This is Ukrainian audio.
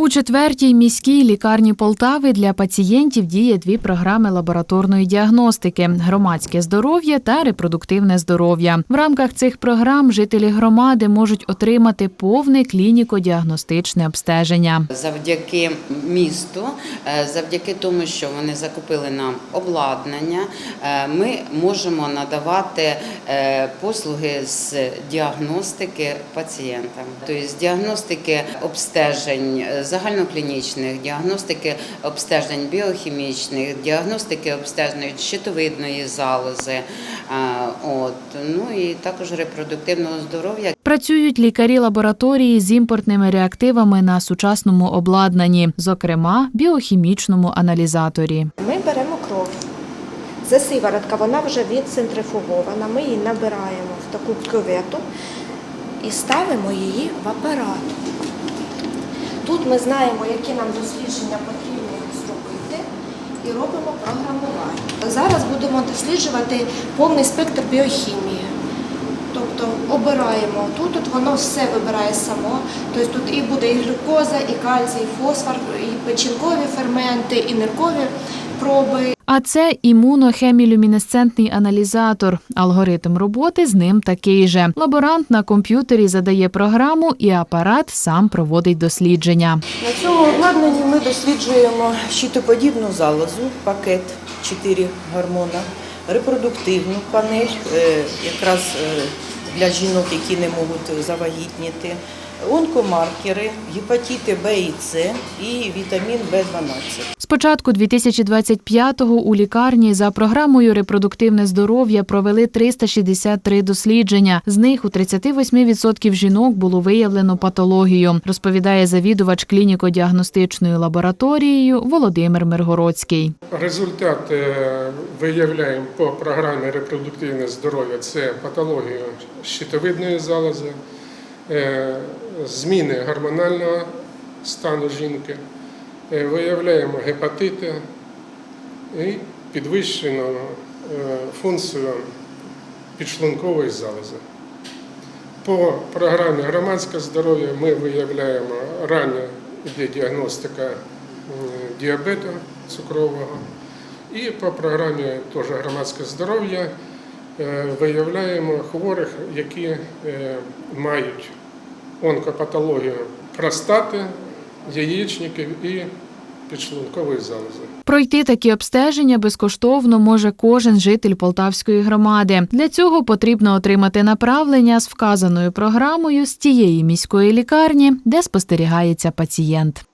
У четвертій міській лікарні Полтави для пацієнтів діє дві програми лабораторної діагностики: громадське здоров'я та репродуктивне здоров'я. В рамках цих програм жителі громади можуть отримати повне клініко-діагностичне обстеження. Завдяки місту, е, завдяки тому, що вони закупили нам обладнання, е, ми можемо надавати е, послуги з діагностики пацієнтам, тобто з діагностики обстежень загальноклінічних, діагностики обстежень біохімічних, діагностики обстежень щитовидної залози, от, ну і також репродуктивного здоров'я. Працюють лікарі лабораторії з імпортними реактивами на сучасному обладнанні, зокрема біохімічному аналізаторі. Ми беремо кров. Це сиворотка, вона вже відцентрифугована. Ми її набираємо в таку кювету і ставимо її в апарат. Тут ми знаємо, які нам дослідження потрібно зробити, і робимо програмування. Зараз будемо досліджувати повний спектр біохімії. Тобто обираємо тут, от воно все вибирає само. Тобто тут і буде і глюкоза, і кальцій, і фосфор, і печінкові ферменти, і ниркові проби. А це імунохемілюмінесцентний аналізатор. Алгоритм роботи з ним такий же. Лаборант на комп'ютері задає програму, і апарат сам проводить дослідження. На цьому обладнанні ми досліджуємо щитоподібну залозу, пакет 4 гормона, репродуктивну панель, е, якраз е, для жінок, які не можуть завагітніти, онкомаркери, гепатити Б і С і вітамін В12. З початку 2025-го у лікарні за програмою репродуктивне здоров'я провели 363 дослідження. З них у 38% жінок було виявлено патологію, розповідає завідувач клініко-діагностичною лабораторією Володимир Миргородський. Результат е, виявляємо по програмі репродуктивне здоров'я це патологію щитовидної залози, зміни гормонального стану жінки, е, виявляємо гепатити і підвищену е, функцію підшлункової залози. По програмі громадське здоров'я ми виявляємо рання йде діагностика діабету цукрового. І по програмі теж громадське здоров'я е, виявляємо хворих, які е, мають онкопатологію простати, яєчників і підшлункової залози. Пройти такі обстеження безкоштовно може кожен житель Полтавської громади. Для цього потрібно отримати направлення з вказаною програмою з тієї міської лікарні, де спостерігається пацієнт.